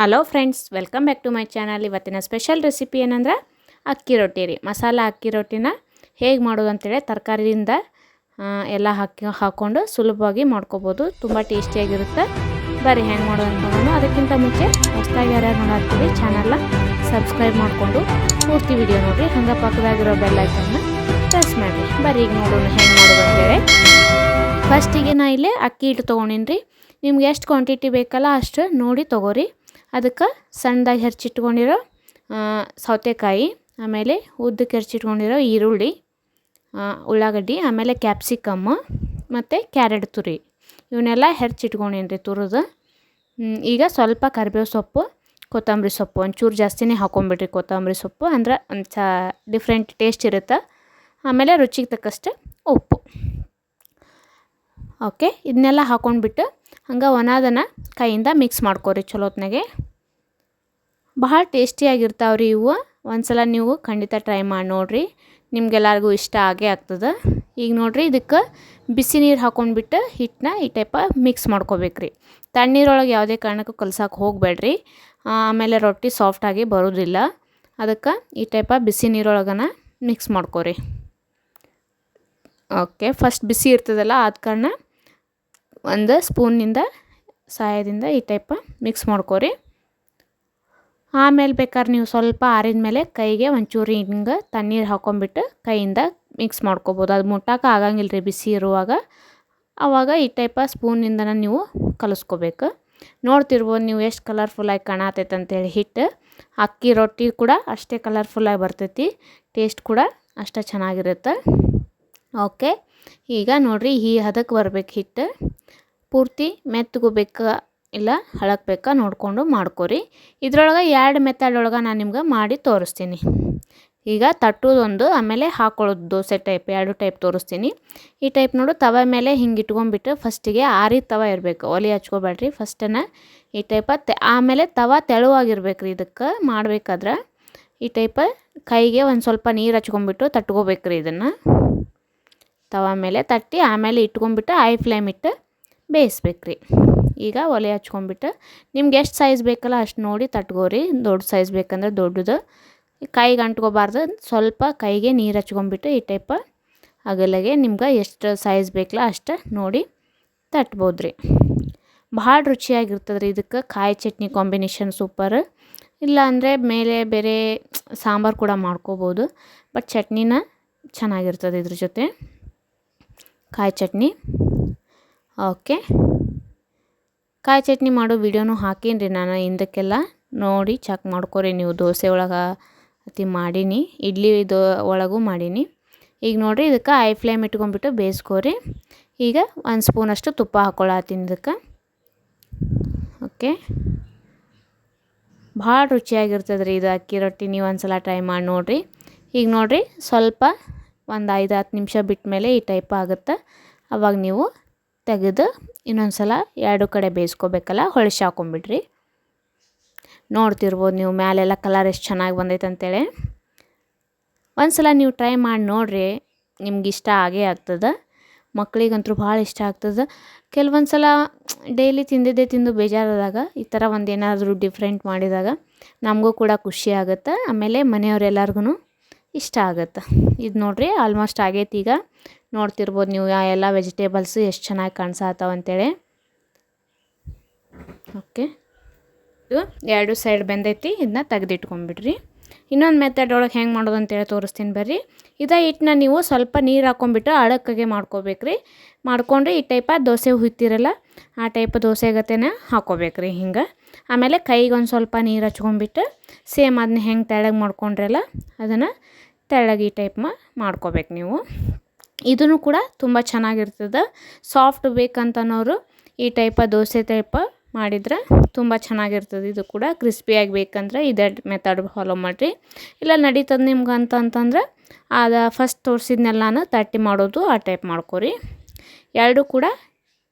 Hello friends, welcome back to my channel. ಇವತ್ತಿನ special recipe ಏನಂದ್ರೆ ಅಕ್ಕಿ ರೊಟ್ಟಿ ರೀ. ಮಸಾಲ ಅಕ್ಕಿ ರೊಟ್ಟಿನ ಹೇಗೆ ಮಾಡೋದು ಅಂತೇಳಿ ತರಕಾರಿಯಿಂದ ಎಲ್ಲ ಹಾಕಿ ಹಾಕ್ಕೊಂಡು ಸುಲಭವಾಗಿ ಮಾಡ್ಕೋಬೋದು. ತುಂಬ ಟೇಸ್ಟಿಯಾಗಿರುತ್ತೆ ಬರೀ ಹೆಂಗೆ ಮಾಡೋದು ಅಂತ ಅದಕ್ಕಿಂತ ಮುಂಚೆ ಹೊಸದಾಗಿ ಯಾರ್ಯಾರು ನೋಡಾಕ್ತೀವಿ ಚಾನಲ್ನ ಸಬ್ಸ್ಕ್ರೈಬ್ ಮಾಡಿಕೊಂಡು ಪೂರ್ತಿ ವಿಡಿಯೋ ನೋಡಿರಿ. ಹಂಗೆ ಪಕ್ಕದಾಗಿರೋ ಬೆಲ್ ಐಕನ್ನ ಪ್ರೆಸ್ ಮಾಡಿರಿ. ಬರೀ ಈಗ ನೋಡೋಣ ಹೆಂಗೆ ಮಾಡೋದು ಅಂತೇಳಿ. ಫಸ್ಟಿಗೆ ನಾ ಇಲ್ಲಿ ಅಕ್ಕಿ ಹಿಟ್ಟು ತೊಗೊಂಡಿನಿ ರೀ ನಿಮ್ಗೆ ಎಷ್ಟು ಕ್ವಾಂಟಿಟಿ ಬೇಕಲ್ಲ ಅಷ್ಟು ನೋಡಿ ತೊಗೋರಿ. ಅದಕ್ಕೆ ಸಣ್ಣದಾಗಿ ಹೆಚ್ಚಿಟ್ಕೊಂಡಿರೋ ಸೌತೆಕಾಯಿ, ಆಮೇಲೆ ಉದ್ದಕ್ಕೆ ಹೆಚ್ಚಿಟ್ಕೊಂಡಿರೋ ಈರುಳ್ಳಿ ಉಳ್ಳಾಗಡ್ಡಿ, ಆಮೇಲೆ ಕ್ಯಾಪ್ಸಿಕಮ್, ಮತ್ತು ಕ್ಯಾರೆಟ್ ತುರಿ. ಇವನ್ನೆಲ್ಲ ಹೆಚ್ಚಿಟ್ಕೊಂಡೀನಿ ರೀ ತುರಿದು ಈಗ ಸ್ವಲ್ಪ ಕರಿಬೇವು ಸೊಪ್ಪು, ಕೊತ್ತಂಬರಿ ಸೊಪ್ಪು. ಒಂಚೂರು ಜಾಸ್ತಿನೇ ಹಾಕೊಂಬಿಡ್ರಿ ಕೊತ್ತಂಬರಿ ಸೊಪ್ಪು. ಅಂದ್ರೆ ಒಂದು ಚ ಡಿಫ್ರೆಂಟ್ ಟೇಸ್ಟ್ ಇರುತ್ತೆ. ಆಮೇಲೆ ರುಚಿಗೆ ತಕ್ಕಷ್ಟು ಉಪ್ಪು. ಓಕೆ ಇದನ್ನೆಲ್ಲ ಹಾಕೊಂಡ್ಬಿಟ್ಟು ಹಂಗೆ ಒಣದನ್ನ ಕೈಯಿಂದ ಮಿಕ್ಸ್ ಮಾಡ್ಕೊರಿ ಚಲೋತ್ನಾಗೆ ಭಾಳ ಟೇಸ್ಟಿಯಾಗಿರ್ತಾವೆ ರೀ ಇವು. ಒಂದ್ಸಲ ನೀವು ಖಂಡಿತ ಟ್ರೈ ಮಾಡಿ ನೋಡಿರಿ. ನಿಮ್ಗೆಲ್ಲರಿಗೂ ಇಷ್ಟ ಆಗೇ ಆಗ್ತದೆ. ಈಗ ನೋಡಿರಿ ಇದಕ್ಕೆ ಬಿಸಿ ನೀರು ಹಾಕೊಂಡ್ಬಿಟ್ಟು ಹಿಟ್ಟನ್ನ ಈ ಟೈಪ ಮಿಕ್ಸ್ ಮಾಡ್ಕೋಬೇಕ್ರಿ. ತಣ್ಣೀರೊಳಗೆ ಯಾವುದೇ ಕಾರಣಕ್ಕೂ ಕಲ್ಸಕ್ಕೆ ಹೋಗಬೇಡ್ರಿ. ಆಮೇಲೆ ರೊಟ್ಟಿ ಸಾಫ್ಟಾಗಿ ಬರೋದಿಲ್ಲ. ಅದಕ್ಕೆ ಈ ಟೈಪ ಬಿಸಿ ನೀರೊಳಗನ ಮಿಕ್ಸ್ ಮಾಡ್ಕೋರಿ. ಓಕೆ ಫಸ್ಟ್ ಬಿಸಿ ಇರ್ತದಲ್ಲ ಆದ ಕಾರಣ ಒಂದು ಸ್ಪೂನಿಂದ ಸಹಾಯದಿಂದ ಈ ಟೈಪ ಮಿಕ್ಸ್ ಮಾಡ್ಕೊರಿ. ಆಮೇಲೆ ಬೇಕಾದ್ರೆ ನೀವು ಸ್ವಲ್ಪ ಆರಿದ ಮೇಲೆ ಕೈಗೆ ಒಂಚೂರು ಹಿಂಗೆ ತಣ್ಣೀರು ಹಾಕೊಂಡ್ಬಿಟ್ಟು ಕೈಯಿಂದ ಮಿಕ್ಸ್ ಮಾಡ್ಕೊಬೋದು. ಅದು ಮುಟ್ಟಕ್ಕೆ ಆಗಂಗಿಲ್ಲ ರೀ ಬಿಸಿ ಇರುವಾಗ. ಆವಾಗ ಈ ಟೈಪ ಸ್ಪೂನಿಂದನ ನೀವು ಕಲಿಸ್ಕೋಬೇಕು. ನೋಡ್ತಿರ್ಬೋದು ನೀವು ಎಷ್ಟು ಕಲರ್ಫುಲ್ಲಾಗಿ ಕಾಣತೈತೆ ಅಂತೇಳಿ ಹಿಟ್ಟು ಅಕ್ಕಿ ರೊಟ್ಟಿ ಕೂಡ ಅಷ್ಟೇ ಕಲರ್ಫುಲ್ಲಾಗಿ ಬರ್ತೈತಿ. ಟೇಸ್ಟ್ ಕೂಡ ಅಷ್ಟೇ ಚೆನ್ನಾಗಿರುತ್ತೆ. ಓಕೆ ಈಗ ನೋಡಿರಿ ಈ ಹದಕ್ಕೆ ಬರಬೇಕು ಹಿಟ್ಟು ಪೂರ್ತಿ ಮೆತ್ತಗೂ ಬೇಕಾ ಇಲ್ಲ ಹಳಕ್ ಬೇಕಾ ನೋಡಿಕೊಂಡು ಮಾಡ್ಕೊರಿ. ಇದ್ರೊಳಗೆ ಎರಡು ಮೆಥಡ್ ಒಳಗೆ ನಾನು ನಿಮ್ಗೆ ಮಾಡಿ ತೋರಿಸ್ತೀನಿ. ಈಗ ತಟ್ಟೋದೊಂದು, ಆಮೇಲೆ ಹಾಕೊಳ್ಳೋದು ದೋಸೆ ಟೈಪ್ ಎರಡು ಟೈಪ್ ತೋರಿಸ್ತೀನಿ. ಈ ಟೈಪ್ ನೋಡು, ತವ ಮೇಲೆ ಹಿಂಗೆ ಇಟ್ಕೊಂಡ್ಬಿಟ್ಟು ಫಸ್ಟಿಗೆ ಆರಿ ತವ ಇರಬೇಕು. ಒಲೆ ಹಚ್ಕೊಬೇಡ್ರಿ ಫಸ್ಟನ್ನ ಈ ಟೈಪ ಆಮೇಲೆ ತವ ತೆಳುವಾಗಿರ್ಬೇಕು ರೀ ಇದಕ್ಕೆ ಮಾಡಬೇಕಾದ್ರೆ. ಈ ಟೈಪ ಕೈಗೆ ಒಂದು ಸ್ವಲ್ಪ ನೀರು ಹಚ್ಕೊಂಡ್ಬಿಟ್ಟು ತಟ್ಕೋಬೇಕ್ರಿ ಇದನ್ನು. ತವ ಮೇಲೆ ತಟ್ಟಿ, ಆಮೇಲೆ ಇಟ್ಕೊಂಡ್ಬಿಟ್ಟು ಐ ಫ್ಲೇಮ್ ಇಟ್ಟು ಬೇಯಿಸ್ಬೇಕ್ರಿ. ಈಗ ಒಲೆ ಹಚ್ಕೊಂಡ್ಬಿಟ್ಟು ನಿಮ್ಗೆ ಎಷ್ಟು ಸೈಜ್ ಬೇಕಲ್ಲ ಅಷ್ಟು ನೋಡಿ ತಟ್ಕೋರಿ. ದೊಡ್ಡ ಸೈಜ್ ಬೇಕಂದ್ರೆ ದೊಡ್ಡದು. ಕೈಗೆ ಅಂಟ್ಕೋಬಾರ್ದು. ಸ್ವಲ್ಪ ಕೈಗೆ ನೀರು ಹಚ್ಕೊಂಬಿಟ್ಟು ಈ ಟೈಪ ಅಗಲಗೆ ನಿಮ್ಗೆ ಎಷ್ಟು ಸೈಜ್ ಬೇಕಲ್ಲ ಅಷ್ಟು ನೋಡಿ ತಟ್ಬೋದು ರೀ ಭಾಳ ರುಚಿಯಾಗಿರ್ತದೆ ರೀ ಇದಕ್ಕೆ. ಕಾಯಿ ಚಟ್ನಿ ಕಾಂಬಿನೇಷನ್ ಸೂಪರ್ ಇಲ್ಲ ಅಂದರೆ ಮೇಲೆ ಬೇರೆ ಸಾಂಬಾರು ಕೂಡ ಮಾಡ್ಕೋಬೋದು. ಬಟ್ ಚಟ್ನಿನ ಚೆನ್ನಾಗಿರ್ತದೆ ಇದ್ರ ಜೊತೆ. ಕಾಯಿ ಚಟ್ನಿ. ಓಕೆ ಕಾಯಿ ಚಟ್ನಿ ಮಾಡೋ ವಿಡಿಯೋನು ಹಾಕೀನಿ ರೀ ನಾನು ಹಿಂದಕ್ಕೆಲ್ಲ. ನೋಡಿ ಚೆಕ್ ಮಾಡ್ಕೊರಿ ನೀವು. ದೋಸೆ ಒಳಗೆ ಅತಿ ಮಾಡೀನಿ, ಇಡ್ಲಿ ಇದು ಒಳಗೂ ಮಾಡೀನಿ. ಈಗ ನೋಡಿರಿ, ಇದಕ್ಕೆ ಐ ಫ್ಲೇಮ್ ಇಟ್ಕೊಂಡ್ಬಿಟ್ಟು ಬೇಯಿಸ್ಕೋರಿ. ಈಗ ಒಂದು ಸ್ಪೂನಷ್ಟು ತುಪ್ಪ ಹಾಕ್ಕೊಳತ್ತೀನಿ ಇದಕ್ಕೆ. ಓಕೆ ಭಾಳ ರುಚಿಯಾಗಿರ್ತದೆ ರೀ ಇದು ಅಕ್ಕಿ ರೊಟ್ಟಿ, ನೀವು ಒಂದ್ಸಲ ಟ್ರೈ ಮಾಡಿ ನೋಡಿರಿ. ಈಗ ನೋಡಿರಿ, ಸ್ವಲ್ಪ ಒಂದು ಐದು ಹತ್ತು ನಿಮಿಷ ಬಿಟ್ಟ ಮೇಲೆ ಈ ಟೈಪ್ ಆಗುತ್ತೆ? ಅವಾಗ ನೀವು ತೆಗೆದು ಇನ್ನೊಂದು ಸಲ ಎರಡು ಕಡೆ ಬೇಯಿಸ್ಕೋಬೇಕಲ್ಲ, ಹೊಳಿಸಿ ಹಾಕೊಂಬಿಡ್ರಿ ನೋಡ್ತಿರ್ಬೋದು ನೀವು ಮ್ಯಾಲೆಲ್ಲ ಕಲರ್ ಎಷ್ಟು ಚೆನ್ನಾಗಿ ಬಂದೈತೆ ಅಂತೇಳಿ. ಒಂದು ಸಲ ನೀವು ಟ್ರೈ ಮಾಡಿ ನೋಡಿರಿ ನಿಮ್ಗೆ ಇಷ್ಟ ಆಗೇ ಆಗ್ತದೆ. ಮಕ್ಳಿಗಂತೂ ಭಾಳ ಇಷ್ಟ ಆಗ್ತದೆ. ಕೆಲವೊಂದು ಸಲ ಡೈಲಿ ತಿಂದಿದ್ದೇ ತಿಂದು ಬೇಜಾರಾದಾಗ, ಈ ಥರ ಒಂದು ಏನಾದರೂ ಡಿಫ್ರೆಂಟ್ ಮಾಡಿದಾಗ ನಮಗೂ ಕೂಡ ಖುಷಿ ಆಗುತ್ತೆ. ಆಮೇಲೆ ಮನೆಯವ್ರೆಲ್ಲರಿಗೂ ಇಷ್ಟ ಆಗುತ್ತೆ. ಇದು ನೋಡಿರಿ ಆಲ್ಮೋಸ್ಟ್ ಆಗೈತಿ ಈಗ. ನೋಡ್ತಿರ್ಬೋದು ನೀವು ಆ ಎಲ್ಲ ವೆಜಿಟೇಬಲ್ಸು ಎಷ್ಟು ಚೆನ್ನಾಗಿ ಕಾಣಿಸಾತಾವ ಅಂತೇಳಿ. ಓಕೆ ಇದು ಎರಡು ಸೈಡ್ ಬೆಂದೈತಿ ಇದನ್ನ ತೆಗೆದಿಟ್ಕೊಂಬಿಡ್ರಿ ಇನ್ನೊಂದು ಮೆಥಡ್ ಒಳಗೆ ಹೆಂಗೆ ಮಾಡೋದು ಅಂತೇಳಿ ತೋರಿಸ್ತೀನಿ ಬರ್ರಿ. ಇದೇ ಹಿಟ್ಟನ್ನ ನೀವು ಸ್ವಲ್ಪ ನೀರು ಹಾಕೊಂಡ್ಬಿಟ್ಟು ಅಳಕ್ಕಾಗೆ ಮಾಡ್ಕೋಬೇಕ್ರಿ. ಮಾಡ್ಕೊಂಡ್ರೆ ಈ ಟೈಪ ದೋಸೆ ಹುಯ್ತಿರಲ್ಲ, ಆ ಟೈಪ್ ದೋಸೆ ಗತೆನ ರೀ ಹಿಂಗೆ. ಆಮೇಲೆ ಕೈಗೆ ಒಂದು ಸ್ವಲ್ಪ ನೀರು ಹಚ್ಕೊಂಡ್ಬಿಟ್ಟು ಸೇಮ್ ಅದನ್ನ ಹೆಂಗೆ ತೆಳ್ಳಗೆ ಮಾಡ್ಕೊಂಡ್ರಲ್ಲ, ಅದನ್ನು ತೆಳ್ಳಗೆ ಈ ಟೈಪ್ ಮಾಡ್ಕೋಬೇಕು ನೀವು. ಇದೂ ಕೂಡ ತುಂಬ ಚೆನ್ನಾಗಿರ್ತದೆ. ಸಾಫ್ಟ್ ಬೇಕಂತನೋರು ಈ ಟೈಪ ದೋಸೆ ಟೈಪ ಮಾಡಿದ್ರೆ ತುಂಬ ಚೆನ್ನಾಗಿರ್ತದೆ. ಇದು ಕೂಡ ಕ್ರಿಸ್ಪಿಯಾಗಿ ಬೇಕಂದ್ರೆ ಇದೇ ಮೆಥಡ್ ಫಾಲೋ ಮಾಡಿರಿ. ಇಲ್ಲ ನಡೀತದೆ ನಿಮ್ಗೆ ಅಂತ ಅದ ಅದು ಫಸ್ಟ್ ತೋರಿಸಿದ್ನೆಲ್ಲ ನಾನು ತಟ್ಟಿ ಮಾಡೋದು ಆ ಟೈಪ್ ಮಾಡ್ಕೊರಿ. ಎರಡೂ ಕೂಡ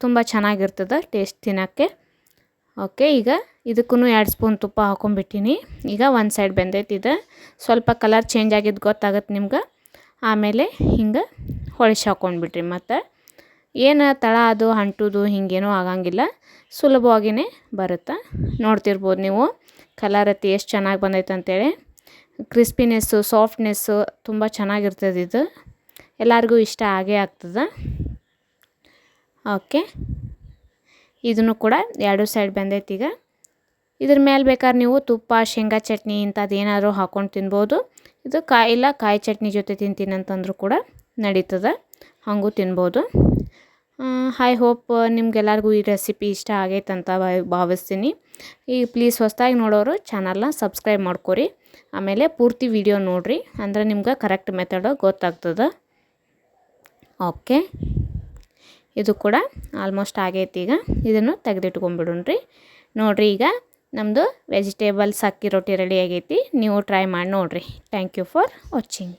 ತುಂಬ ಚೆನ್ನಾಗಿರ್ತದೆ ಟೇಸ್ಟ್ ತಿನ್ನೋಕ್ಕೆ. ಓಕೆ ಈಗ ಇದಕ್ಕೂ ಎರಡು ಸ್ಪೂನ್ ತುಪ್ಪ ಹಾಕೊಂಡ್ಬಿಟ್ಟಿನಿ. ಈಗ ಒಂದು ಸೈಡ್ ಬೆಂದೈತಿ ಇದು. ಸ್ವಲ್ಪ ಕಲರ್ ಚೇಂಜ್ ಆಗಿದ್ದು ಗೊತ್ತಾಗತ್ತೆ ನಿಮ್ಗೆ. ಆಮೇಲೆ ಹಿಂಗೆ ಹೊಳಿಸಿ ಹಾಕೊಂಡ್ಬಿಟ್ರಿ ಮತ್ತು. ಏನು ತಳ ಅದು ಅಂಟುದು ಹಿಂಗೇನೂ ಆಗಂಗಿಲ್ಲ. ಸುಲಭವಾಗಿಯೇ ಬರುತ್ತೆ? ನೋಡ್ತಿರ್ಬೋದು ನೀವು. ಕಲರ್ ಅತಿ ಎಷ್ಟು ಚೆನ್ನಾಗಿ ಬಂದೈತೆ ಅಂತೇಳಿ. ಕ್ರಿಸ್ಪಿನೆಸ್ಸು, ಸಾಫ್ಟ್ನೆಸ್ಸು ತುಂಬ ಚೆನ್ನಾಗಿರ್ತದೆ ಇದು. ಎಲ್ಲರಿಗೂ ಇಷ್ಟ ಆಗೇ ಆಗ್ತದೆ. ಓಕೆ. ಇದನ್ನು ಕೂಡ ಎರಡು ಸೈಡ್ ಬಂದೈತಿ ಈಗ. ಇದ್ರ ಮೇಲೆ ಬೇಕಾದ್ರೆ ನೀವು ತುಪ್ಪ, ಶೇಂಗಾ ಚಟ್ನಿ ಇಂಥದ್ದು ಏನಾದರೂ ಹಾಕ್ಕೊಂಡು ತಿನ್ಬೋದು. ಇದು ಕಾಯಿ, ಇಲ್ಲ ಕಾಯಿ ಚಟ್ನಿ ಜೊತೆ ತಿಂತೀನಿ ಅಂತಂದರೂ ಕೂಡ ನಡೀತದೆ. ಹಾಗೂ ತಿನ್ಬೋದು. ಐ ಹೋಪ್ ನಿಮ್ಗೆಲ್ಲರಿಗೂ ಈ ರೆಸಿಪಿ ಇಷ್ಟ ಆಗೈತೆ ಅಂತ ಭಾವಿ- ಭಾವಿಸ್ತೀನಿ. ಈಗ ಪ್ಲೀಸ್ ಹೊಸ್ದಾಗಿ ನೋಡೋರು ಚಾನಲ್ನ ಸಬ್ಸ್ಕ್ರೈಬ್ ಮಾಡ್ಕೊರಿ. ಆಮೇಲೆ ಪೂರ್ತಿ ವಿಡಿಯೋ ನೋಡಿರಿ. ಅಂದ್ರೆ ನಿಮ್ಗೆ ಕರೆಕ್ಟ್ ಮೆಥಡ್ ಗೊತ್ತಾಗ್ತದೆ. ಓಕೆ ಇದು ಕೂಡ ಆಲ್ಮೋಸ್ಟ್ ಆಗೈತಿ ಈಗ. ಇದನ್ನು ತೆಗೆದಿಟ್ಕೊಂಡ್ಬಿಡೋಣ್ರಿ. ನೋಡಿರಿ ಈಗ ನಮ್ಮದು ವೆಜಿಟೇಬಲ್ಸ್ ಅಕ್ಕಿ ರೊಟ್ಟಿ ರೆಡಿ ಆಗೈತಿ. ನೀವು ಟ್ರೈ ಮಾಡಿ ನೋಡಿರಿ. Thank you for watching